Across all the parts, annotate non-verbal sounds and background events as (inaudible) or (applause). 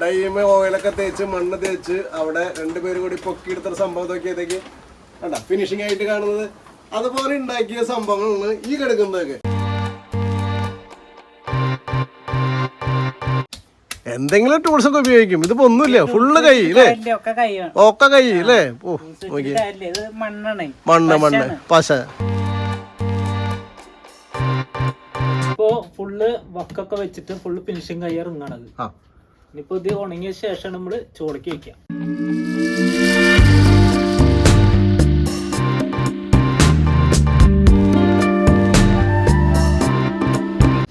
ഡൈമ ഓയിലൊക്കെ തേച്ച് മണ്ണ് തേച്ച് അവിടെ രണ്ടുപേരും കൂടി പൊക്കിയെടുത്തൊരു സംഭവം നോക്കിയതേക്ക് കണ്ട ഫിനിഷിംഗ് ആയിട്ട് കാണുന്നത്. അതുപോലെ ഉണ്ടാക്കിയ സംഭവങ്ങളാണ് ഈ കിടക്കുന്നതൊക്കെ. എന്തെങ്കിലും ടൂൾസ് ഒക്കെ ഉപയോഗിക്കും. ഇതിപ്പോ ഒന്നുമില്ല ഫുള്ള് കൈ അല്ലേ ഒക്കെ കൈ അല്ലേ മണ്ണ് മണ്ണ് പശ. ഇപ്പോ ഫുള്ള് വക്കൊക്കെ വെച്ചിട്ട് ഫുള്ള് ഫിനിഷിങ് റിങ്ങാണത് ഇനിയിപ്പോ ഇത് ഉണങ്ങിയ ശേഷം നമ്മൾ ചോടക്കി വെക്കാം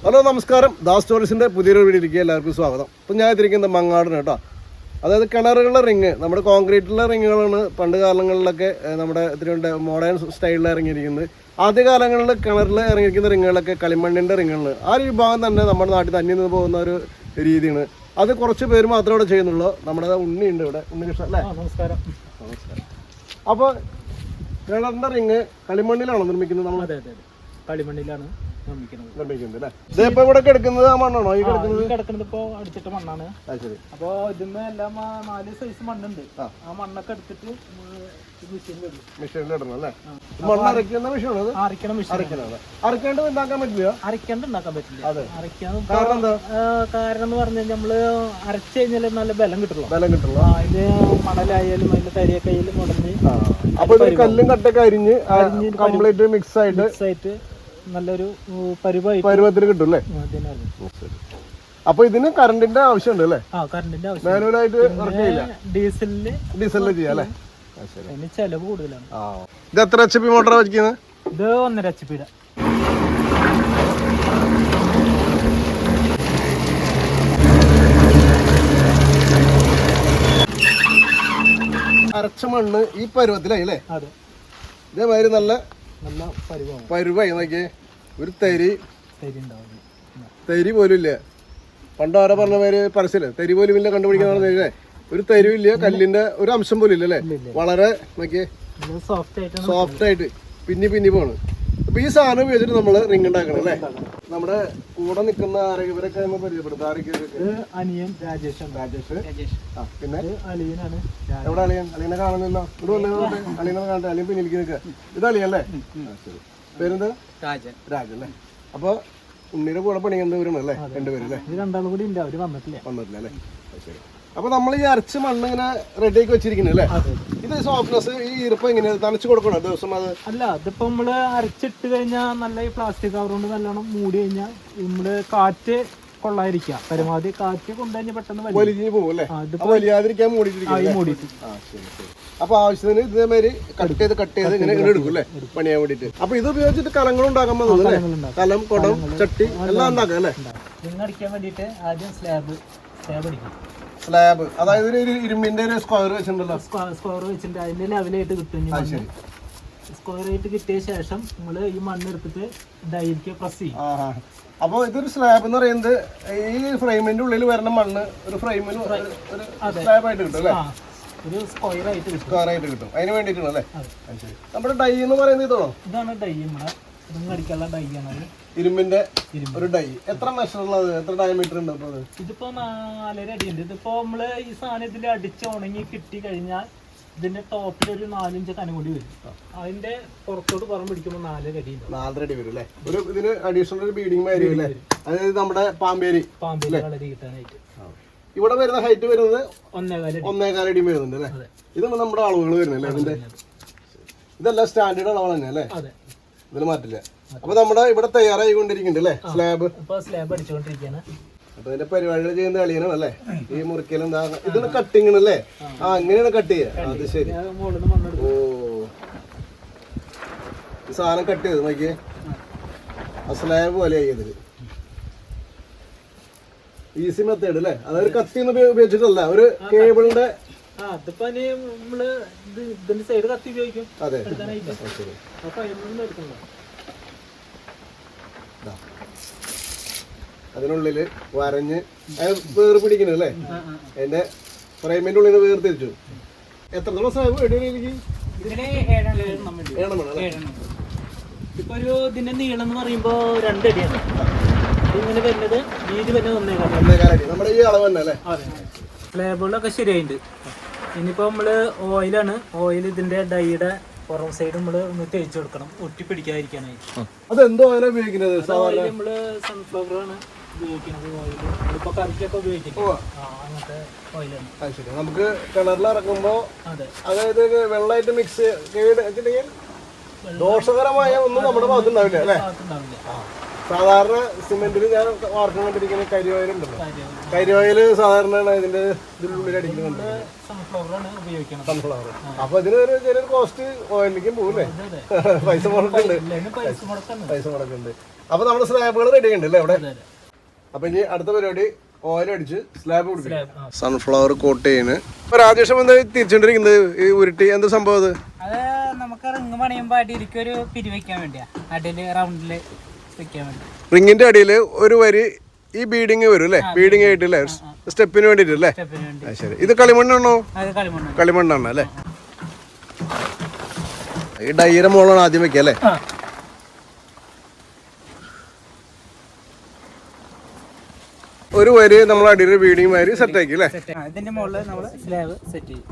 ഹലോ നമസ്കാരം. ദാസ് ടോറിസിന്റെ പുതിയൊരു വീഡിയോയിലേക്ക് എല്ലാവർക്കും സ്വാഗതം. ഇപ്പം ഞാൻ എത്തിയിരിക്കുന്നത് മങ്ങാടിന് കേട്ടോ. അതായത് കിണറുകളുടെ റിങ് നമ്മുടെ കോൺക്രീറ്റിലെ റിങ്ങുകളാണ് പണ്ട് കാലങ്ങളിലൊക്കെ നമ്മുടെ ഇതിനുണ്ട് മോഡേൺ സ്റ്റൈലിൽ ഇറങ്ങിയിരിക്കുന്നത്. ആദ്യ കാലങ്ങളിൽ കിണറിൽ ഇറങ്ങിയിരിക്കുന്ന റിങ്ങുകളൊക്കെ കളിമണ്ണിന്റെ റിങ്ങുകളാണ്. ആ ഒരു വിഭാഗം തന്നെ നമ്മുടെ നാട്ടിൽ തന്നെ നിന്ന് പോകുന്ന ഒരു രീതിയാണ്. അത് കുറച്ച് പേര് മാത്രമേ ഇവിടെ ചെയ്യുന്നുള്ളൂ. നമ്മുടെ ഉണ്ണി ഉണ്ട് ഇവിടെ. ഉണ്ണി ഉണ്ണികൃഷ്ണൻ അല്ലേ? ആ നമസ്കാരം. അപ്പോൾ കിണറിന്റെ റിങ് കളിമണ്ണിലാണോ നിർമ്മിക്കുന്നത് നമ്മൾ? അതെ അതെ അതെ. കളിമണ്ണിലാണ് നിർമ്മിക്കുന്നത്. നിർമ്മിക്കുന്നത് അല്ലേ? ഇതിപ്പോൾ ഇവിടെ കിടക്കുന്നത് ആ മണ്ണാണോ? ഈ ആ, കിടക്കുന്നത്? ഈ കിടക്കുന്നത് ഇപ്പോ അടിച്ചിട്ട് മണ്ണാണ്. ആ ശരി. അപ്പോ ഇതിന്ന് എല്ലാം ആ നാല് സൈസ് മണ്ണുണ്ട്. ആ മണ്ണൊക്കെ എടുത്തിട്ട് മെഷീനിൽ ഇടണം അല്ലേ? മെഷീനാണ് മെഷീൻ ഉണ്ടാക്കാൻ പറ്റില്ല? അരയ്ക്കാണ്ട് ഉണ്ടാക്കാൻ പറ്റില്ല. അതെ. കാരണം എന്താ? കാരണം എന്ന് നമ്മൾ അരച്ചു കഴിഞ്ഞാൽ നല്ല ബലം കിട്ടുള്ളൂ. ബലം കിട്ടുള്ളൂ. മണലായാലും അതിന്റെ തരിയൊക്കെ ആയാലും അപ്പൊ കല്ലും കട്ടൊക്കെ അരിഞ്ഞ് കംപ്ലീറ്റ് മിക്സ് ആയിട്ട് മിക്സ് ആയിട്ട് നല്ലൊരു പരുവായി പരുവത്തിൽ കിട്ടും അല്ലേ? അപ്പൊ ഇതിന് കറണ്ടിന്റെ ആവശ്യമുണ്ട് അല്ലേ? മാനുവലായിട്ട് ഡീസലിൽ ഡീസലിൽ ചെയ്യാം അല്ലേ? അതിന് ചെലവ് കൂടുതലാണ്. ഇത് എത്ര എച്ച് പി മോട്ടറാണ് വെക്കുന്നത് ഇത് ഒന്നര എച്ച് പിയുടെ അരച്ച മണ്ണ് ഈ പരുവത്തിലായി അല്ലേ? അതെ. ഇതേമാതിരി നല്ല നല്ല പരുവം പരുവായി നോക്കിയേ. ഒരു തരി. തരി തരി പോലും ഇല്ല. പണ്ട് ആരോ പറഞ്ഞ പേര് പരസ്യല്ലേ തരി പോലും ഇല്ല കണ്ടുപിടിക്കാന്ന് ഒരു തരുവില്ല കല്ലിന്റെ ഒരു അംശം പോലും ഇല്ലല്ലേ? വളരെ നോക്കിയേ. സോഫ്റ്റ് ആയിട്ട് പിന്നി പിന്നി പോണ്. അപ്പൊ ഈ സാധനം ഉപയോഗിച്ചിട്ട് നമ്മൾ റിംഗ് ഉണ്ടാക്കണം അല്ലേ? നമ്മുടെ കൂടെ നിൽക്കുന്ന ആരെങ്കിലും ഇവരൊക്കെ നമ്മൾ പരിചയപ്പെടുത്താം. ആരൊക്കെ അനിയൻ രാജേഷ് രാജേഷ്. ആ പിന്നെ? അലിയനാണ് എവിടെ അളിയൻ അളിയനെ കാണുന്നില്ല. ഇവിടെ വന്നേ അളിയനെ കാണട്ടെ. അളിയൻ പിന്നിലേക്ക് നിൽക്കുക ഇത് അളിയൻ അല്ലേ? ശരി. പേരെന്താ? രാജൻ. രാജൻ അല്ലേ? അപ്പൊ ഉണ്ണിയുടെ കൂടെ പണിയുന്നവരാണ് അല്ലേ? രണ്ടുപേരും അല്ലേ? രണ്ടാളും കൂടി ഉണ്ട് അവർ വന്നിട്ടില്ല. വന്നിട്ടില്ല അല്ലേ? ശരി. അപ്പൊ നമ്മൾ ഈ അരച്ച് മണ്ണ് ഇങ്ങനെ റെഡി ആക്കി വെച്ചിരിക്കുന്നത് അല്ലേ? ഇത് സോഫ്റ്റ്നെസ് ഈ ഈർപ്പം എങ്ങനെയാണ് തണുച്ച് കൊടുക്കണോ ദിവസം അത്? അല്ല ഇതിപ്പോ നമ്മൾ അരച്ചിട്ട് കഴിഞ്ഞാൽ നല്ല ഈ പ്ലാസ്റ്റിക് കവർ കൊണ്ട് നല്ലോണം മൂടി കഴിഞ്ഞാൽ നമ്മൾ കാറ്റ് കൊള്ളാതിരിക്കുക പരമാവധി കാറ്റ് കൊണ്ടുകഴിഞ്ഞാൽ പെട്ടെന്ന് വലിഞ്ഞു പോകും അല്ലേ? വലിയാതിരിക്കാൻ മൂടിയിട്ട്. അപ്പൊ ആവശ്യത്തിന് ഇതേമാതിരി കട്ട് ചെയ്ത് കട്ട് ചെയ്ത് ഇങ്ങനെ എടുക്കും അല്ലേ? പണിയാൻ വേണ്ടിട്ട് അപ്പൊ ഇത് ഉപയോഗിച്ചിട്ട് കലങ്ങൾ ഉണ്ടാക്കാൻ പോകുന്നത് അല്ലേ? കലം കുടം ചട്ടി എല്ലാം ഉണ്ടാക്കാം അല്ലേ? നിങ്ങൾ അടിക്കാൻ വേണ്ടിട്ട് ആദ്യം സ്ലാബ് സ്ലാബ് അടിക്കും സ്ലാബ് അതായത് ഒരു ഇരുമ്പിന്റെ ഒരു സ്ക്വയർ വെച്ചിട്ടുണ്ടല്ലോ. സ്ക്വയർ വെച്ചിട്ട് അതിന്റെ ലെവലായിട്ട് കിട്ടും ഇനി സ്ക്വയർ ആയിട്ട് കിട്ടിയ ശേഷം നമ്മൾ ഈ മണ്ണ് എടുത്തിട്ട് ഡൈക്ക് പ്രസ് ചെയ്യും. ആ ആ. അപ്പൊ ഇതൊരു സ്ലാബ് എന്ന് പറയുന്നത് ഈ ഫ്രെയിമിന്റെ ഉള്ളിൽ വരുന്ന മണ്ണ് ഒരു ഫ്രെയിമിൽ ഒരു സ്ലാബ് ആയിട്ട് കിട്ടും അല്ലേ? ഒരു സ്ക്വയർ ആയിട്ട് കിട്ടും. സ്ക്വയർ ആയിട്ട് കിട്ടും. അതിന് വേണ്ടിയിട്ടാണ് അല്ലേ. നമ്മുടെ ഡൈ എന്ന് പറയുന്നത് ഇതാണോ? ഇതാണ് ഡൈ നമ്മുടെ ഇരുമ്പിന്റെ ഒരു ഡൈ. എത്ര മെഷറുള്ളത് എത്ര ഡയമീറ്റർ ഉണ്ട് ഇപ്പൊ ഇതിപ്പോ നാലര അടി ഉണ്ട്. ഇതിപ്പോ നമ്മൾ ഈ സാധനം ഇതിൽ അടിച്ച് ഉണങ്ങി കിട്ടി കഴിഞ്ഞാൽ ഇതിന്റെ ടോപ്പിൽ ഒരു നാലഞ്ച് കനം കൂടി വരും. അതിന്റെ പുറത്തോട്ട് പുറം പിടിക്കുമ്പോൾ നാലര അടി നാലര അടി വരും അല്ലേ? ഒരു ഇതിന് അഡീഷണൽ ഒരു ബീഡിങ് മാതിരി അല്ലേ? അതായത് നമ്മുടെ പാമ്പേരി പാമ്പേരി കളരി കിട്ടാനായിട്ട് ഇവിടെ വരുന്ന ഹൈറ്റ് വരുന്നത് ഒന്നേകാല അടി. വരുന്നുണ്ട് അല്ലേ? ഇതാണ് നമ്മുടെ അളവുകൾ വരുന്നത് അല്ലേ അതിന്റെ? ഇതെല്ലാം സ്റ്റാൻഡേർഡ് അളവാണ് തന്നെ അല്ലേ ഇതിൽ മാറ്റില്ല. അപ്പൊ നമ്മുടെ ഇവിടെ തയ്യാറായിക്കൊണ്ടിരിക്കുന്നുണ്ട് അല്ലേ? സ്ലാബ് ഇപ്പൊ സ്ലാബ് അടിച്ചുകൊണ്ടിരിക്കുകയാണ് അപ്പൊ ഇതിന്റെ പരിപാടികൾ ചെയ്യുന്ന കളിയാണ് അല്ലേ ഈ മുറിക്കലും ഇതിന് ഇതാണ് കട്ടിങ് അല്ലേ ആ അങ്ങനെയാണ് കട്ട് ചെയ്യുക. അത് ശരി. ഓ. സാധനം കട്ട് ചെയ്ത് നോക്കിയേ? ആ സ്ലാബ് പോലെ ആയി ഇതിൽ. ഈസി മെത്തേഡ് അല്ലേ? അതായത് കത്തി ഒന്നും ഉപയോ- ഉപയോഗിച്ചിട്ടല്ല ഒരു കേബിളിന്റെ അതിപ്പോ ഇനി നമ്മൾ ഇത് ഇതിന്റെ സൈഡ് കത്തി ഉപയോഗിക്കും. അതെ. അപ്പൊ അതിൽ എടുക്കണ്ട. അതിനുള്ളിൽ വരഞ്ഞ് വേറെ വേർ പിടിക്കണം അല്ലേ അതിന്റെ ഫ്രെയിമിന്റെ ഉള്ളിൽ വേർതിരിച്ചു എത്ര ദിവസം എടിയിലേക്ക് ഇതിന് ഏഴെണ്ണം വേണ്ടി വരും. വേണം വേണം അല്ലേ? ഏഴെണ്ണം ഇപ്പൊ ഒരു ഇതിന്റെ നീളം എന്ന് പറയുമ്പോ രണ്ടടിയാണ് ഇങ്ങനെ വരുന്നത് വീതി വരുന്നത് ഒന്നേകാലം നമ്മുടെ ഈ അളവ് തന്നെ അല്ലേ? ലേബിളൊക്കെ ശരിയായിട്ടുണ്ട് ഇനിയിപ്പോ നമ്മൾ ഓയിലാണ് ഓയിൽ ഇതിന്റെ ഡൈയുടെ പുറം സൈഡ് നമ്മൾ ഒന്ന് തേച്ച് കൊടുക്കണം. ഒട്ടി പിടിക്കാതിരിക്കാനായി. അതെന്തോ ഓയിലാണ് ഉപയോഗിക്കുന്നത്? നമ്മൾ സൺഫ്ലവർ ആണ് ഉപയോഗിക്കുന്നത് ഓയിൽ ഇപ്പൊ കറിക്കൊക്കെ ഉപയോഗിക്കുന്നത് അങ്ങനത്തെ ഓയിലാണ് നമുക്ക് കിണറിൽ ഇറക്കുമ്പോ അതെ. അതായത് വെള്ളമായിട്ട് മിക്സ് കേട് വെച്ചിട്ടുണ്ടെങ്കിൽ ദോഷകരമായ ഒന്നും നമ്മുടെ ഭാഗത്തുണ്ടാവില്ല അല്ലേ? ഭാഗത്തുണ്ടാവില്ല. സാധാരണ സിമെന്റിൽ ഞാൻ വാർക്കാൻ കണ്ടിരിക്കുന്ന കരിയോയിലുണ്ടല്ലോ കാര്യം കരിയോയിൽ സാധാരണ ഇതിന്റെ ഇതിനുള്ളിൽ അടിക്കുന്നുണ്ട് സൺഫ്ലവർ അപ്പൊ ഇതിനൊരു ചെറിയൊരു കോസ്റ്റ് ഓയിലേക്കും പോകില്ലേ (laughs) പൈസ മുടക്കുണ്ട്. പൈസ മുടക്കുന്നുണ്ട്. അപ്പൊ നമ്മുടെ സ്ലാബുകൾ റെഡി ഉണ്ട് അവിടെ? അപ്പൊ ഇനി അടുത്ത പരിപാടി ഓയിലടിച്ച് സ്ലാബ് കൊടുക്കും. സൺഫ്ലവർ കോട്ട് ചെയ്യുന്നത് അപ്പൊ രാജേഷം എന്താ തിരിച്ചോണ്ടിരിക്കുന്നത്? ഈ ഉരുട്ടി എന്താ സംഭവം അത്? നമുക്ക് റിങ് പണിയുമ്പോ അടിയിലേക്ക് ഒരു പിരി വെക്കാൻ വേണ്ടിയാ. അടിയിൽ റൗണ്ടിൽ റിങ്ങിന്റെ അടിയിൽ ഒരു വരി ഈ ബീഡിങ് വരും അല്ലേ? ബീഡിങ് ആയിട്ടില്ലേ? സ്റ്റെപ്പിന് വേണ്ടിട്ടല്ലേ സ്റ്റെപ്പിന് ശരി. ഇത് കളിമണ്ണാണോ? കളിമണ്ണാണ്. അല്ലേ? ഈ ഡൈയുടെ മോളാണ് ആദ്യം വെക്കുക അല്ലേ? ഒരു വരി നമ്മൾ അടിയിൽ ബീഡിങ് മാതിരി സെറ്റ് ആക്കി അല്ലേ? സെറ്റ് ഇതിന്റെ മുകളിൽ നമ്മൾ സ്ലാബ് സെറ്റ് ചെയ്യും.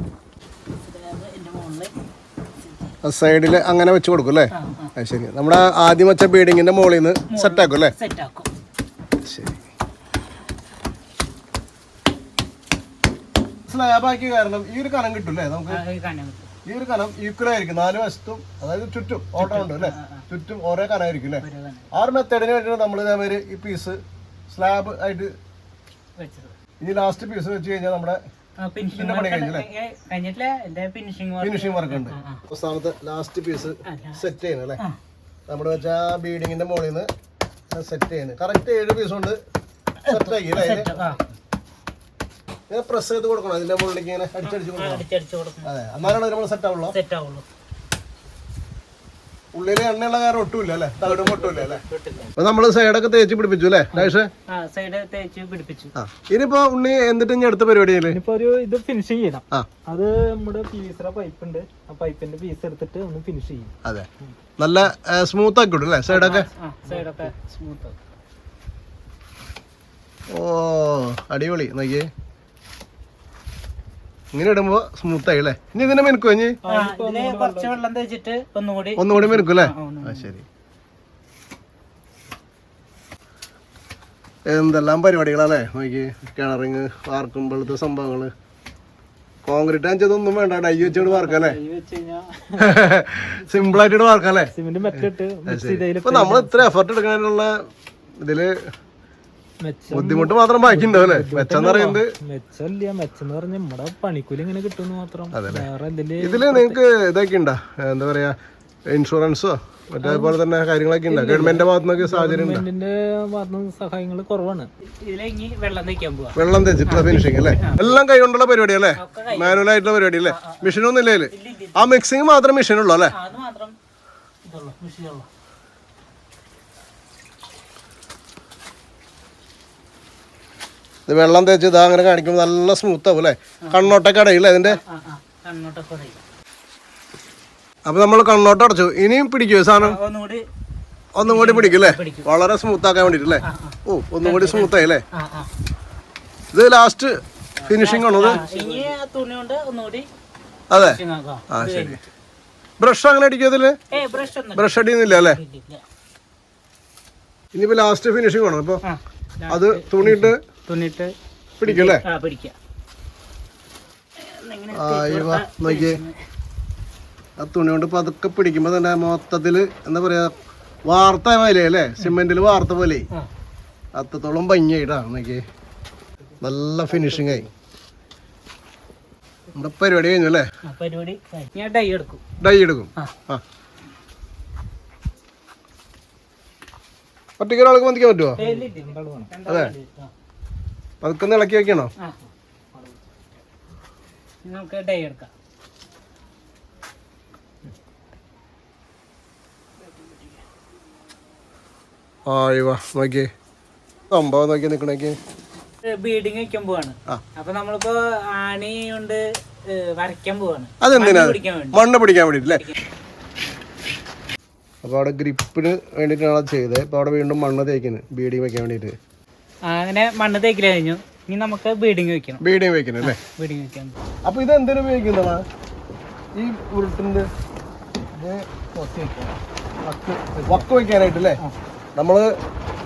സൈഡിൽ അങ്ങനെ വെച്ച് കൊടുക്കും അല്ലേ? ശരി. നമ്മുടെ ആദ്യം വെച്ച ബീഡിങ്ങിന്റെ മുകളിൽ നിന്ന് സെറ്റ് ആക്കും അല്ലേ? സെറ്റ് ആക്കും ശരി. സ്ലാബ് ആക്കിയ കാരണം ഈ ഒരു കനം കിട്ടും അല്ലേ നമുക്ക്? ഈ ഒരു കനം ഈക്വൽ ആയിരിക്കും. നാല് വശത്തും അതായത് ചുറ്റും ഓട്ടം ഉണ്ട് അല്ലേ? ചുറ്റും ഓരോ കനമായിരിക്കും അല്ലേ? ആ ഒരു മെത്തേഡിന് വേണ്ടിയിട്ട് നമ്മൾ ഇതേമാതിരി ഈ പീസ് സ്ലാബ് ആയിട്ട് ഇനി ലാസ്റ്റ് പീസ് വെച്ച് കഴിഞ്ഞാൽ നമ്മുടെ ഫിനിഷിംഗ് വർക്ക് ഉണ്ട്. അവസാനത്തെ ലാസ്റ്റ് പീസ് സെറ്റ് ചെയ്യണം അല്ലേ? നമ്മുടെ നമ്മൾ വെച്ച ബീഡിങ്ങിന്റെ മുകളിൽ നിന്ന് സെറ്റ് ചെയ്യണം കറക്റ്റ് ഏഴ് പീസ് കൊണ്ട് സെറ്റ് ആക്കി അല്ലേ? ആ. ഇങ്ങനെ പ്രസ് ചെയ്ത് കൊടുക്കണം. അതിന്റെ മുകളിലേക്ക് ഇങ്ങനെ അടിച്ചടിച്ച് കൊടുക്കണം. അതെ എന്നാലാണ് നമ്മൾ സെറ്റ് ആവുള്ളൂ. സെറ്റ് ആവുള്ളൂ. ഉള്ളിൽ എണ്ണയുള്ള കാരണം ഒട്ടുമില്ല അല്ലെ? തകടും ഒട്ടുമില്ല അല്ലെ? അപ്പൊ നമ്മൾ സൈഡൊക്കെ തേച്ച് പിടിപ്പിച്ചു അല്ലെ ആ സൈഡ് തേച്ച് പിടിപ്പിച്ചു. ആ ഇനിയിപ്പോ ഉണ്ണി എന്നിട്ട് ഇനി അടുത്ത പരിപാടിയിൽ ഇനിയിപ്പോ ഒരു ഇത് ഫിനിഷ് ചെയ്യണം. അത് നമ്മുടെ പീസറ പൈപ്പ് ഉണ്ട്. ആ പൈപ്പിന്റെ പീസ് എടുത്തിട്ട് ഒന്ന് ഫിനിഷ് ചെയ്യും. അതെ. നല്ല സ്മൂത്ത് ആക്കി വിടും അല്ലേ സൈഡൊക്കെ? സ്മൂത്ത് ഓ അടിപൊളി നോക്കിയേ. ഇങ്ങനെ ഇടുമ്പോ സ്മൂത്ത് ആയി അല്ലേ? ഇനി ഇതിനെ മെനുക്കോ ഇനി? കുറച്ച് വെള്ളം തേച്ചിട്ട് ഒന്നുകൂടി ഒന്നുകൂടി മെനുക്കും അല്ലേ? ആ, ശരി. എന്തെല്ലാം പരിപാടികളല്ലേ നോക്കി കിണറിങ് വാർക്കുമ്പോഴത്തെ സംഭവങ്ങൾ. കോൺക്രീറ്റ് അഞ്ചതൊന്നും വേണ്ട ഡൈ വെച്ചോട് വാർക്കാലേ സിമ്പിൾ ആയിട്ട് വാർക്കാലേ ഇപ്പൊ നമ്മൾ ഇത്ര എഫർട്ട് എടുക്കാനുള്ള ഇതിൽ ബുദ്ധിമുട്ട് മാത്രം ബാക്കിണ്ടാവും അല്ലേ? മെച്ചം പറയുന്നത് മെച്ചമില്ല മെച്ചം പറഞ്ഞ നമ്മുടെ പണിക്കൂലി ഇങ്ങനെ കിട്ടും മാത്രം. വേറെ ഇതിൽ നിങ്ങക്ക് ഇതൊക്കെ ഉണ്ടോ? എന്താ പറയാ ഇൻഷുറൻസോ? മറ്റേപോലെ തന്നെ കാര്യങ്ങളൊക്കെ ഉണ്ട്? ഗവൺമെന്റിന്റെ ഭാഗത്തു നിന്നൊക്കെ സാഹചര്യം സഹായങ്ങൾ കുറവാണ്. വെള്ളം തേക്കാൻ പോവാ. വെള്ളം തെച്ചിട്ടുള്ള ഫിനിഷിങ് അല്ലേ? എല്ലാം കൈ കൊണ്ടുള്ള പരിപാടി അല്ലേ മാനുവൽ ആയിട്ടുള്ള പരിപാടി അല്ലേ? മെഷീനൊന്നും ഇല്ലേ ആ മിക്സിങ് മാത്രം മെഷീനുള്ളൂ അല്ലേ ആ, അത് മാത്രം ഇതുള്ളൂ വിഷയമുള്ളൂ ഇത് വെള്ളം തേച്ച് ഇതാ അങ്ങനെ കാണിക്കുമ്പോൾ നല്ല സ്മൂത്ത് ആവും അല്ലേ? കണ്ണോട്ടൊക്കെ അടയില്ലേ തേക്കും അപ്പൊ നമ്മൾ കണ്ണോട്ട് അടച്ചു. ഇനിയും പിടിക്കുമോ സാധനം? ഒന്നും കൂടി പിടിക്കും അല്ലേ. വളരെ സ്മൂത്ത് ആക്കാൻ വേണ്ടിട്ട് അല്ലേ? ആ ആ. ഓ ഒന്നും കൂടി സ്മൂത്ത് ആയി അല്ലേ? ആ ആ. ഇത് ലാസ്റ്റ് ഫിനിഷിംഗ് ആണോ ഇത്? അതെ. ആ ശരി. ബ്രഷ് അങ്ങനെ അടിക്കും ഇതിൽ? ബ്രഷ് അടിയുന്നില്ല അല്ലേ? ഇനിയിപ്പോ ലാസ്റ്റ് ഫിനിഷിംഗ് ആണോ ഇപ്പൊ? അത് തുണിയിട്ട് തുണിയിട്ട് പിടിക്കല്ലേ ആ പിടിക്കാം ആ ഇവ നോക്കിയേ. ആ തുണി കൊണ്ട് പതുക്കെ പിടിക്കുമ്പോ തന്നെ മൊത്തത്തിൽ എന്താ പറയാ വാർത്ത പോലെ അല്ലേ? സിമെന്റിൽ വാർത്ത പോലെ. അത്രത്തോളം ഭംഗിയായിട്ടാ നോക്കിയേ. നല്ല ഫിനിഷിംഗ് ആയി. നമ്മുടെ പരിപാടി കഴിഞ്ഞു അല്ലേ? പരിപാടി. ഞാൻ ഡൈ എടുക്കും. ഡൈ എടുക്കും. ആ. ആ. ഒറ്റയ്ക്ക് ഒരാൾക്ക് വന്നിക്കാൻ പറ്റുമോ അതെ. പതുക്കെ ഇളക്കി വെക്കണോ? നമുക്ക് ഡൈ എടുക്കാം. ആ ഇവാ നോക്കിയേ. സംഭവം നോക്കി നിക്കണേക്ക് ബീഡിങ് വെക്കാൻ പോവാണ്. അപ്പൊ നമ്മളിപ്പോ ആണി കൊണ്ട് ഏ, വരയ്ക്കാൻ പോവാണ്. അതെന്തിനാ? മണ്ണ് പിടിക്കാൻ വേണ്ടിട്ടല്ലേ അപ്പോൾ അവിടെ ഗ്രിപ്പിന് വേണ്ടിയിട്ടാണ് അത് ചെയ്തത് ഇപ്പോൾ അവിടെ വീണ്ടും മണ്ണ് തേക്കുന്നത് ബീഡിങ് വെക്കാൻ വേണ്ടിയിട്ട് അങ്ങനെ മണ്ണ് തേക്കി കഴിഞ്ഞു. ഇനി നമുക്ക് ബീഡിങ് വെക്കണം. ബീഡിങ് വെക്കണം അല്ലേ? ബീഡിങ് വെക്കാം അപ്പൊ ഇത് എന്തിനു ഉപയോഗിക്കുന്നതാ? ഈ ഉരുട്ടിന്റെ ഇത് വെക്കാം വക്ക് വക്ക് വെക്കാനായിട്ട് അല്ലേ? നമ്മൾ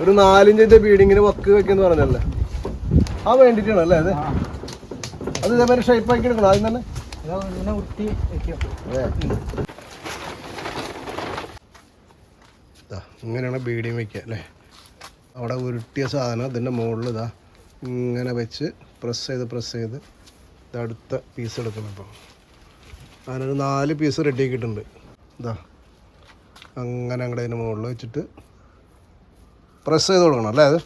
ഒരു നാലിഞ്ചിന്റെ ബീഡിങ്ങിന് വക്ക് വെക്കുന്ന പറഞ്ഞല്ലേ ആ വേണ്ടിട്ടാണ് അല്ലേ അത്? അത് ഇതേമാതിരി ഷേപ്പ് ആക്കി എടുക്കണം. ആദ്യം തന്നെ. ഇങ്ങനെ ഉരുട്ടി വെക്കാം ഇങ്ങനെയാണ് ബീഡിങ് വെക്കുക അല്ലേ? അവിടെ ഉരുട്ടിയ സാധനം ഇതിന്റെ മുകളിൽ ഇതാ ഇങ്ങനെ വെച്ച് പ്രസ് ചെയ്ത് പ്രസ് ചെയ്ത് ഇത് അടുത്ത പീസ് എടുക്കണം അപ്പം അങ്ങനൊരു നാല് പീസ് റെഡി ആക്കിയിട്ടുണ്ട്. ഇതാ. അങ്ങനെ അങ്ങടെ അതിന്റെ മുകളിൽ വെച്ചിട്ട് പ്രസ് ചെയ്ത് കൊടുക്കണം അല്ലേ അത്?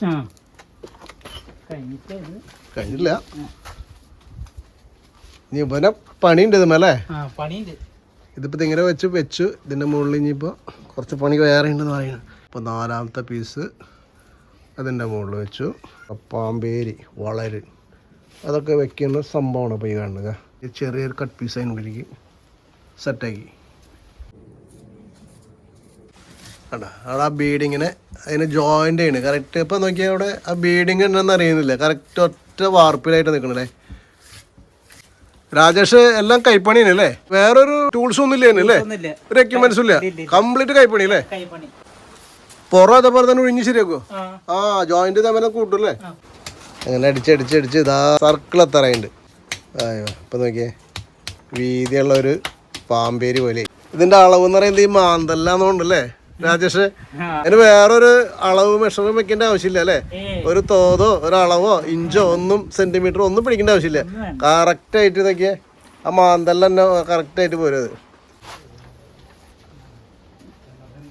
കഴിഞ്ഞില്ല ഇനി ഇവനെ പണിയുണ്ട് ഇതുമല്ലേ പണിയുണ്ട്. ഇതിപ്പോൾ ഇങ്ങനെ വെച്ച് വെച്ചു ഇതിന്റെ മുകളിൽ ഇനിയിപ്പോൾ കുറച്ച് പണി വേറെ ഉണ്ടെന്ന് പറയുന്നത് ഇപ്പോൾ നാലാമത്തെ പീസ് അതിന്റെ മുകളിൽ വെച്ചു. പാമ്പേരി വളര് അതൊക്കെ വെക്കുന്ന സംഭവമാണ് ഇപ്പോൾ ഈ കാണുക ചെറിയൊരു കട്ട് പീസ് അതിനുള്ളിലേക്ക് സെറ്റാക്കി കണ്ട? അവിടെ ആ ബീഡിങ്ങിനെ അതിന് ജോയിന്റ് ചെയ്യണ്. കറക്റ്റ് ഇപ്പം നോക്കിയാൽ അവിടെ ആ ബീഡിങ് ഉണ്ടെന്ന് അറിയുന്നില്ല. കറക്റ്റ് ഒറ്റ വാർപ്പിലായിട്ട് നിൽക്കണല്ലേ രാജേഷ് എല്ലാം കൈപ്പണിയാണ് അല്ലേ? വേറൊരു ടൂൾസ് ഒന്നും ഇല്ല അല്ലേ? ഒരു എക്യുപ്മെന്റ്സ് ഇല്ല. കംപ്ലീറ്റ് കൈപ്പണി അല്ലേ? പുറം അതേപോലെ തന്നെ ഒഴിഞ്ഞ് ശരിയാക്കോ? ആ. ജോയിന്റ് തമ്മിലെ കൂട്ടല്ലേ അങ്ങനെ അടിച്ചടിച്ചടിച്ച് ഇതാ സർക്കിൾ എത്തറയുണ്ട്. അയ്യോ ഇപ്പൊ നോക്കിയേ. വീതിയുള്ള ഒരു പാമ്പേരി പോലെ. ഇതിന്റെ അളവ് എന്ന് പറയുന്നത് ഈ മാന്തല്ലാന്നുണ്ടല്ലേ രാജേഷ്. അതിന് വേറൊരു അളവ് മെഷറും വെക്കേണ്ട ആവശ്യമില്ല അല്ലേ? ഒരു തോതോ ഒരു അളവോ ഇഞ്ചോ ഒന്നും സെന്റിമീറ്ററോ ഒന്നും പിടിക്കേണ്ട ആവശ്യമില്ല. കറക്റ്റ് ആയിട്ട് ഇതൊക്കെ ആ മാന്തല്ല തന്നെ കറക്റ്റ് ആയിട്ട് പോരത്.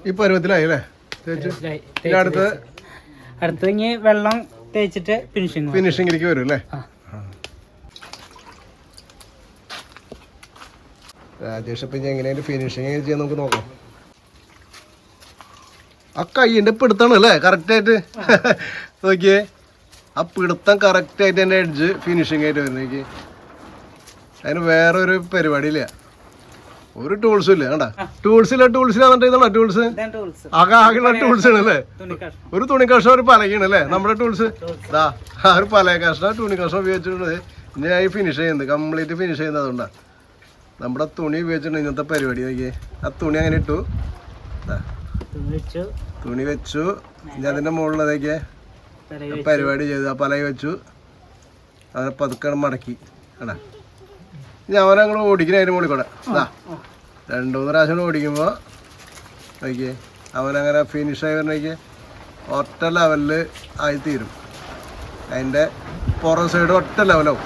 ഈ പരുവത്തിലായി അല്ലേ? അടുത്ത് അടുത്ത് ഇനി വെള്ളം തേച്ചിട്ട് ഫിനിഷിംഗ് ഫിനിഷിംഗിലേക്ക് വരും അല്ലേ. രാജേഷ് ഇപ്പം എങ്ങനെയാണ് ഫിനിഷിങ് ചെയ്യാൻ നമുക്ക് നോക്കാം. ആ കൈയിന്റെ പിടുത്താണ് അല്ലേ? കറക്റ്റായിട്ട് നോക്കിയേ. ആ പിടുത്തം കറക്റ്റായിട്ട് എന്റെ എഡ്ജ് ഫിനിഷിംഗ് ആയിട്ട് വരുന്നേക്ക് നോക്കി അതിന് വേറൊരു പരിപാടിയില്ല. ഒരു ടൂൾസും ഇല്ല കണ്ട? ടൂൾസില്ല ടൂൾസിലാന്നിട്ട് ഇതാണോ ടൂൾസ് ആകെ ആകെയുള്ള ടൂൾസ് ആണ് അല്ലേ ഒരു തുണി കഷ്ണം ഒരു പലകയാണ് അല്ലേ? നമ്മുടെ ടൂൾസ് ദാ ആ ഒരു പലക കഷ്ണം തുണി കഷ്ണം ഉപയോഗിച്ചിട്ടുണ്ട്. ഇനി ആയി ഫിനിഷ് ചെയ്യുന്നത് കംപ്ലീറ്റ് ഫിനിഷ് ചെയ്യുന്നത് അതുകൊണ്ടാണ് നമ്മുടെ തുണി ഉപയോഗിച്ചിട്ടുണ്ട് ഇന്നത്തെ പരിപാടി നോക്കിയേ. ആ തുണി അങ്ങനെ ഇട്ടു. തുണി വെച്ചു. ഇനി അതിന്റെ മുകളിലതൊക്കെ പരിപാടി ചെയ്തു. ആ പലക വെച്ചു. അങ്ങനെ പതുക്കെ മടക്കി. കണ്ടാ? ഇനി അവനങ്ങോട്ട് ഓടിക്കുന്ന അതിന് മുകളിൽ കൂടെ. രണ്ട് മൂന്ന് പ്രാവശ്യം ഓടിക്കുമ്പോൾ നോക്കിയേ അവനങ്ങനെ ഫിനിഷ് ആയി വരണമെങ്കിൽ ഒറ്റ ലെവലിൽ ആയി തീരും അതിന്റെ പുറം സൈഡ് ഒറ്റ ലെവലാവും.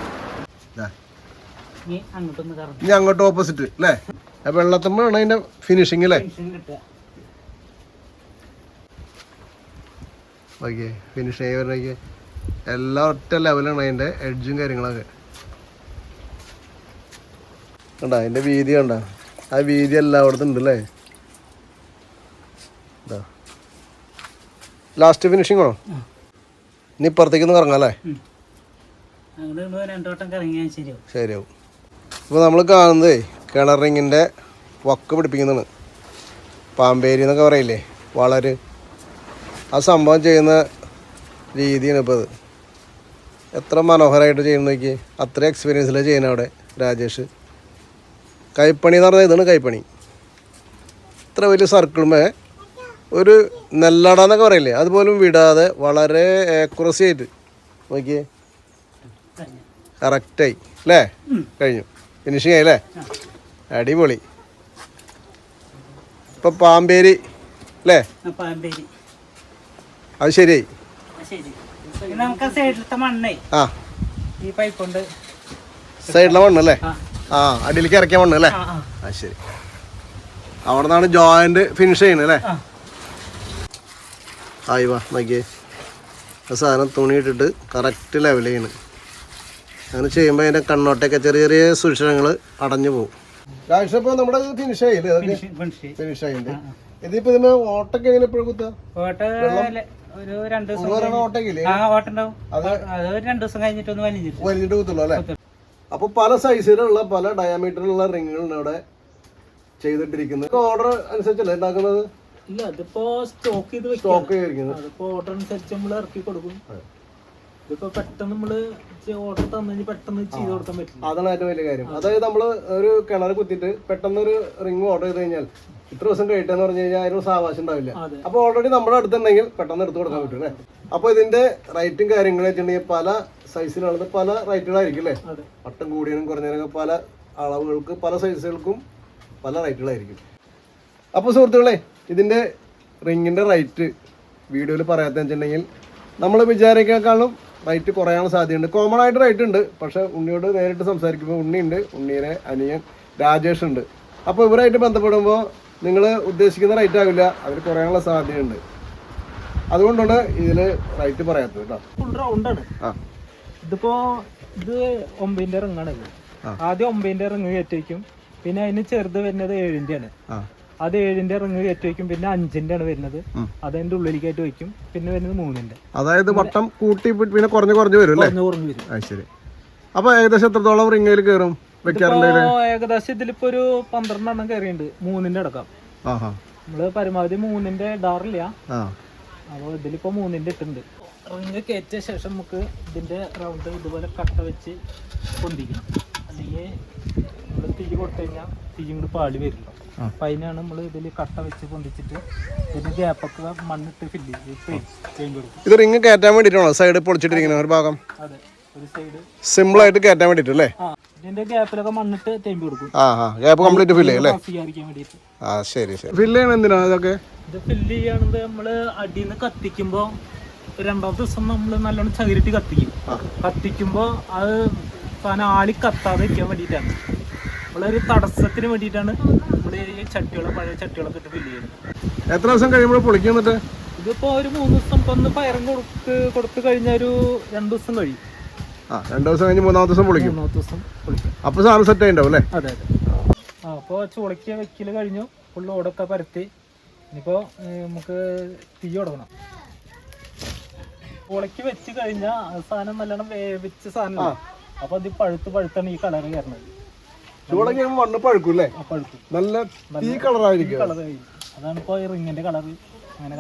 ഇനി അങ്ങോട്ട് ഓപ്പോസിറ്റ് അല്ലേ വെള്ളത്തുമ്പോഴാണ് അതിന്റെ ഫിനിഷിങ് അല്ലേ ഓക്കെ ഫിനിഷ് ആയി വരണമെങ്കിൽ എല്ലാം ഒറ്റ ലെവലാണ് അതിന്റെ എഡ്ജും കാര്യങ്ങളൊക്കെ. കണ്ട അതിന്റെ വീതി കണ്ട? ആ വീതി എല്ലായിടത്തും ഉണ്ട് അല്ലേ ലാസ്റ്റ് ഫിനിഷിംഗ് ആണോ? ഇനി ഇനി ഇപ്പുറത്തേക്കൊന്ന് കറങ്ങാം അല്ലേ? ശരിയാവും. ഇപ്പോൾ നമ്മൾ കാണുന്നത് കിണർ റിങ്ങിന്റെ വക്ക് പിടിപ്പിക്കുന്നതാണ്. പാമ്പേരി എന്നൊക്കെ പറയില്ലേ? വളരെ ആ സംഭവം ചെയ്യുന്ന രീതിയാണ് ഇപ്പോൾ ഇത് എത്ര മനോഹരമായിട്ട് ചെയ്യുന്ന നോക്കി അത്ര എക്സ്പീരിയൻസിലാണ് ചെയ്യുന്നത് അവിടെ രാജേഷ്. കൈപ്പണി എന്ന് പറഞ്ഞാൽ ഇതാണ് കൈപ്പണി. ഇത്ര വലിയ സർക്കിളുമേ ഒരു നെല്ലട എന്നൊക്കെ പറയില്ലേ? അതുപോലും വിടാതെ വളരെ ആക്യുറസി ആയിട്ട്. നോക്കിയേ. കറക്റ്റായി അല്ലേ കഴിഞ്ഞു. ഫിനിഷിങ് ആയി അല്ലേ അടിപൊളി. ഇപ്പം പാമ്പേരി. അല്ലേ പാമ്പേരി. അത് ശരിയായി. ആ, ശരി. ഇനി നമുക്ക് ആ സൈഡിലത്തെ മണ്ണേ. ആ. ഈ പൈപ്പ് കൊണ്ട് സൈഡിലെ മണ്ണ് അല്ലേ ആ അടിയിലേക്ക് ഇറക്കാൻ മണ്ണ് അല്ലേ? ആ ശരി. അവിടെ നിന്നാണ് ജോയിന്റ് ഫിനിഷ് ചെയ്യുന്നത് അല്ലേ? ആയി വാ നോക്കിയേ. ആ സാധനം തുണി ഇട്ടിട്ട് കറക്റ്റ് ലെവൽ ചെയ്യണ് അങ്ങനെ ചെയ്യുമ്പോൾ അതിന്റെ കണ്ണോട്ടൊക്കെ ചെറിയ ചെറിയ സുരക്ഷണങ്ങൾ അടഞ്ഞു പോകും. ഇപ്പോൾ നമ്മുടെ ഫിനിഷ് ആയില്ലേ? ഫിനിഷ് ആയിട്ടുണ്ട് ഇതിപ്പോൾ ഇതിന് ഓട്ടൊക്കെ എങ്ങനെ എപ്പോഴും കുത്തുക ഓട്ട ഒരു രണ്ട് ദിവസം ഓട്ടൊക്കെ അത് ഒരു രണ്ട് ദിവസം കഴിഞ്ഞിട്ട് ഒന്ന് വലിഞ്ഞിട്ട്. വലിഞ്ഞിട്ട് കുത്തുള്ളൂ അല്ലേ? അപ്പോൾ പല സൈസിലുള്ള പല ഡയമീറ്ററിലുള്ള റിങ്ങുകളാണ് അവിടെ ചെയ്തിട്ടിരിക്കുന്നത്. ഓർഡർ അനുസരിച്ചല്ലേ ഉണ്ടാക്കുന്നത്? ഇല്ല അതിപ്പോ സ്റ്റോക്ക് ചെയ്ത് സ്റ്റോക്ക് ചെയ്തിരിക്കുന്നത് അതിപ്പോ ഓർഡർ അനുസരിച്ച് നമ്മൾ ഇറക്കി കൊടുക്കും. ഇതിപ്പോ പെട്ടെന്ന് നമ്മൾ ഓർഡർ തന്നു പെട്ടെന്ന് ചെയ്ത് കൊടുക്കാൻ പറ്റില്ല. അതാണ് ഏറ്റവും വലിയ കാര്യം. അതായത് നമ്മൾ ഒരു കിണർ കുത്തിട്ട് പെട്ടെന്ന് ഒരു റിങ് ഓർഡർ ചെയ്ത് കഴിഞ്ഞാൽ ഇത്ര ദിവസം കഴിട്ടെന്ന് പറഞ്ഞു കഴിഞ്ഞാൽ അതിനൊരു സാവകാശം ഉണ്ടാവില്ല. അപ്പൊ അപ്പോൾ ഓൾറെഡി നമ്മുടെ അടുത്തുണ്ടെങ്കിൽ പെട്ടെന്ന് എടുത്തു കൊടുക്കാൻ പറ്റും അല്ലേ? അപ്പോൾ ഇതിന്റെ റൈറ്റും കാര്യങ്ങളും വെച്ചിട്ടുണ്ടെങ്കിൽ പല സൈസിലുള്ളത് പല റേറ്റുകളായിരിക്കും അല്ലേ? വട്ടം കൂടിയതും കുറഞ്ഞതിനൊക്കെ പല അളവുകൾക്ക് പല സൈസുകൾക്കും പല റേറ്റുകളായിരിക്കും അപ്പോൾ സുഹൃത്തുക്കളെ ഇതിന്റെ റിങ്ങിന്റെ റൈറ്റ് വീഡിയോയിൽ പറയാത്ത വെച്ചിട്ടുണ്ടെങ്കിൽ നമ്മൾ വിചാരിക്കാക്കാളും റൈറ്റ് കുറയാനുള്ള സാധ്യതയുണ്ട്. കോമൺ ആയിട്ട് റൈറ്റ് ഉണ്ട് പക്ഷെ ഉണ്ണിയോട് നേരിട്ട് സംസാരിക്കുമ്പോൾ ഉണ്ണിയുണ്ട് ഉണ്ണീനെ അനിയൻ രാജേഷ് ഉണ്ട്. അപ്പോൾ ഇവരായിട്ട് ബന്ധപ്പെടുമ്പോൾ നിങ്ങൾ ഉദ്ദേശിക്കുന്ന റേറ്റ് ആവില്ല. അവർ കുറയാനുള്ള സാധ്യതയുണ്ട്. അതുകൊണ്ടാണ് ഇതിൽ റേറ്റ് പറയാത്തത് കേട്ടോ. ഫുൾ റൗണ്ടാണ് ഇതിപ്പോ ഇത് ഒമ്പതിന്റെ റിങ്ങാണ് ഇത്. ആദ്യം ഒമ്പതിന്റെ റിങ് കയറ്റി വയ്ക്കും പിന്നെ അതിന് ചെറുത് വരുന്നത് ഏഴിന്റെ ആണ് അത് ഏഴിന്റെ റിങ് കയറ്റി വയ്ക്കും പിന്നെ അഞ്ചിന്റെ ആണ് വരുന്നത് അതിന്റെ ഉള്ളിലേക്ക് ഉള്ളിലേക്കായിട്ട് വയ്ക്കും. പിന്നെ വരുന്നത് മൂന്നിന്റെ. അതായത് വട്ടം കൂട്ടി പിന്നെ കുറഞ്ഞു കുറഞ്ഞു വരും കുറഞ്ഞു കുറഞ്ഞു വരും. അപ്പൊ ശരി. ഏകദേശം എത്രത്തോളം റിങ്ങയിൽ കയറും ഏകദേശം ഇതിലിപ്പോ ഒരു പന്ത്രണ്ടെണ്ണം കയറിയുണ്ട് മൂന്നിന്റെ അടക്കം. നമ്മൾ പരമാവധി മൂന്നിന്റെ ഇടാറില്ല. അപ്പൊ ഇതിലിപ്പോ മൂന്നിന്റെ ഇട്ടുണ്ട് റിങ് കയറ്റിയ ശേഷം നമുക്ക് ഇതിന്റെ റൗണ്ട് ഇതുപോലെ കട്ട വെച്ച് പൊന്തിക്കണം. അല്ലെങ്കിൽ നമ്മൾ തീ കൊടുത്തു കഴിഞ്ഞാൽ തീ ഇങ്ങോട്ട് പാളി വരില്ല. അപ്പൊ അതിനാണ് നമ്മൾ ഇതിൽ കട്ട വെച്ച് പൊന്തിച്ചിട്ട് ഇതിന് ഗ്യാപ്പൊക്കെ മണ്ണിട്ട് ഫില്ല് കൊടുക്കും ഇത് റിങ് കയറ്റാൻ വേണ്ടിയിട്ടാണോ സൈഡ് പൊളിച്ചിട്ടിരിക്കുന്ന ഒരു ഭാഗം? അതെ. സിമ്പിൾ ആയിട്ട് കയറ്റാൻ വേണ്ടിയിട്ട് അല്ലേ? ഇതിന്റെ ഗ്യാപ്പിലൊക്കെ മണ്ണിട്ട് തേമ്പി കൊടുക്കും. ആ ആ ഗ്യാപ്പ് കംപ്ലീറ്റ് ഫില്ല് അല്ലേ? ആ ശരി ശരി. ഫില്ല് ചെയ്യണം എന്തിനാ ഇതൊക്കെ? ഇത് ഫില്ല് ചെയ്യണത് നമ്മൾ അടിയിൽ നിന്ന് കത്തിക്കുമ്പോ രണ്ടാമത്തെ ദിവസം നമ്മൾ നല്ലോണം ചകിരിട്ട് കത്തിക്കും. കത്തിക്കുമ്പോ അത് സാധനം ആളി കത്താതെ വെക്കാൻ വേണ്ടിയിട്ടാണ്. നമ്മളൊരു തടസ്സത്തിന് വേണ്ടിയിട്ടാണ് നമ്മൾ ഈ ചട്ടികളും പഴയ ചട്ടികളൊക്കെ ഇട്ട് ഫില്ല് ചെയ്യുന്നത്. എത്ര ദിവസം കഴിയുമ്പോൾ പൊളിക്കും എന്നിട്ട്? ഇതിപ്പോ ഒരു മൂന്ന് ദിവസം ഇപ്പൊ ഒന്ന് പയറും കൊടുത്ത് കൊടുത്തു കഴിഞ്ഞ ഒരു രണ്ടു ദിവസം കഴിയും. ആ രണ്ട് ദിവസം കഴിഞ്ഞ് മൂന്നാമത്തെ ദിവസം പൊളിക്കും. മൂന്നാമത്തെ ദിവസം പൊളിക്കും. അപ്പോൾ സാധനം സെറ്റ് ആയിട്ടുണ്ടാവും അല്ലേ? അതെ അതെ. ആ അപ്പോൾ ചുളക്കിയ വെക്കൽ കഴിഞ്ഞു. ഫുള്ള് ഓടൊക്കെ പരത്തി. ഇനിയിപ്പോൾ നമുക്ക് തീ കൊടുക്കണം ഉളക്കി വെച്ച് കഴിഞ്ഞാൽ സാധനം നല്ലോണം വേവിച്ച സാധനം അപ്പൊ അത് പഴുത്ത് പഴുത്താണ് ഈ കളർ കയറുന്നത് ചൂടൊക്കെ മണ്ണ് പഴുക്കും അല്ലേ? പഴുത്ത് നല്ല തീ കളറായിരിക്കും അതാണ് ഇപ്പൊ ഈ റിങ്ങിന്റെ കളർ അങ്ങനെ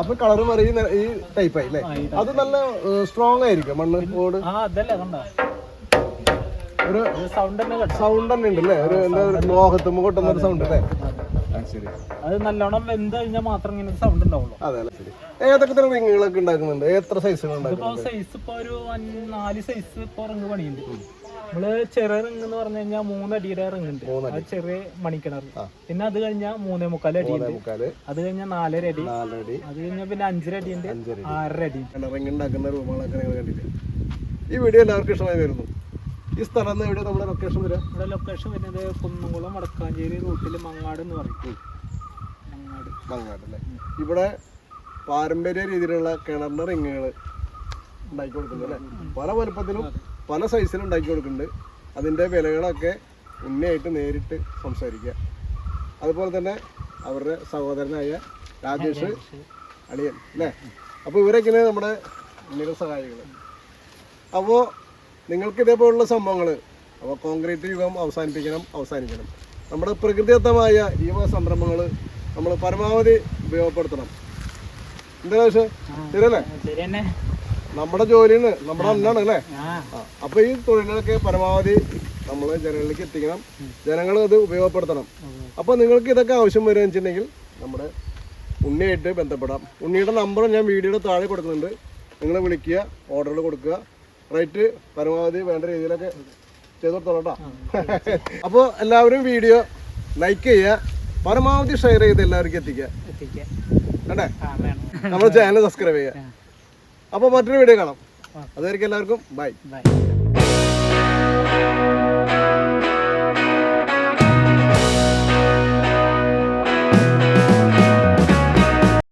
അപ്പൊ കളർ മാറി ഈ ടൈപ്പ് ആയില്ലേ അത് നല്ല സ്ട്രോങ് ആയിരിക്കും മണ്ണ് ഓട്. ആ അതല്ലേ കണ്ട. ഒരു സൗണ്ട് തന്നെ കേട്ടോ. സൗണ്ട് തന്നെ ഉണ്ട് അല്ലേ ഒരു എന്താ ലോഹത്തുമ്പ് കൊട്ടുന്ന ഒരു സൗണ്ട് അല്ലേ ശരി. അത് നല്ലോണം വെന്ത് കഴിഞ്ഞാൽ മാത്രം ഇങ്ങനെ സൗണ്ട് ഉണ്ടാവുള്ളൂ. അതെ ശരി. ഏതൊക്കെ തരം റിങ്ങുകളൊക്കെ ഉണ്ടാക്കുന്നുണ്ട്? എത്ര സൈസുകൾ ഉണ്ടാക്കും സൈസ് ഇപ്പൊ ഒരു നാല് സൈസ് ഇപ്പൊ റിങ് പണിയുണ്ട്. നമ്മൾ ചെറിയ റിങ് എന്ന് പറഞ്ഞു കഴിഞ്ഞാൽ മൂന്നടിയുടെ റിങ് ഉണ്ട്. അത് ചെറിയ മണിക്കിണർ. പിന്നെ അത് കഴിഞ്ഞാൽ മൂന്നേ മുക്കാൽ അടി ഉണ്ട്. മുക്കാൽ. അത് കഴിഞ്ഞാൽ നാലര അടി. അടി. അത് കഴിഞ്ഞാൽ പിന്നെ അഞ്ചര അടി ഉണ്ട്. ആറര അടി. റിംഗ് റിങ് ഉണ്ടാക്കുന്ന രൂപങ്ങളൊക്കെ നിങ്ങൾ കണ്ടില്ലേ? ഈ വീഡിയോ എല്ലാവർക്കും ഇഷ്ടമായി വരുന്നു ഈ സ്ഥലം എവിടെ നമ്മുടെ ലൊക്കേഷൻ വരാം നമ്മുടെ ലൊക്കേഷൻ വരുന്നത് കുന്നംകുളം വടക്കാഞ്ചേരി റൂട്ടിൽ മങ്ങാട് എന്ന് പറയും. മങ്ങാട്. മങ്ങാട് അല്ലേ? ഇവിടെ പാരമ്പര്യ രീതിയിലുള്ള കിണറിന്റെ റിങ്ങുകൾ ഉണ്ടാക്കി കൊടുക്കുന്നു അല്ലേ? പല വലുപ്പത്തിലും പല സൈസിലും ഉണ്ടാക്കി കൊടുക്കുന്നുണ്ട് അതിന്റെ വിലകളൊക്കെ ഉന്നയായിട്ട് നേരിട്ട് സംസാരിക്കുക അതുപോലെ തന്നെ അവരുടെ സഹോദരനായ രാജേഷ് അളിയൻ അല്ലേ അപ്പോൾ ഇവരൊക്കെ നമ്മുടെ നിരസഹായികൾ സഹായികൾ. അപ്പോൾ നിങ്ങൾക്ക് ഇതേപോലുള്ള സംഭവങ്ങൾ അപ്പോൾ കോൺക്രീറ്റ് യുഗം അവസാനിപ്പിക്കണം അവസാനിക്കണം. നമ്മുടെ പ്രകൃതിദത്തമായ ഈ വക സംരംഭങ്ങൾ നമ്മൾ പരമാവധി ഉപയോഗപ്പെടുത്തണം. എന്താ ശരിയല്ലേ? നമ്മുടെ ജോലിയാണ് നമ്മുടെ അന്നാണ് അല്ലേ? അപ്പോൾ ഈ തൊഴിലുകളൊക്കെ പരമാവധി നമ്മൾ ജനങ്ങളിലേക്ക് എത്തിക്കണം. ജനങ്ങൾ അത് ഉപയോഗപ്പെടുത്തണം. അപ്പൊ നിങ്ങൾക്ക് ഇതൊക്കെ ആവശ്യം വരിക വെച്ചിട്ടുണ്ടെങ്കിൽ നമ്മുടെ ഉണ്ണിയായിട്ട് ബന്ധപ്പെടാം. ഉണ്ണിയുടെ നമ്പർ ഞാൻ വീഡിയോയുടെ താഴെ കൊടുക്കുന്നുണ്ട്. നിങ്ങൾ വിളിക്കുക ഓർഡറുകൾ കൊടുക്കുക. റേറ്റ് പരമാവധി വേണ്ട രീതിയിലൊക്കെ ചെയ്ത് കൊടുത്തോളാം (laughs) അപ്പോൾ എല്ലാവരും വീഡിയോ ലൈക്ക് ചെയ്യുക പരമാവധി ഷെയർ ചെയ്ത് എല്ലാവർക്കും എത്തിക്കുക. എത്തിക്കാം ആ വേണം. നമ്മുടെ ചാനൽ സബ്സ്ക്രൈബ് ചെയ്യുക. അപ്പോൾ മറ്റൊരു വീഡിയോ കാണാം. അതുവരെയ്ക്കും എല്ലാവർക്കും ബൈ ബൈ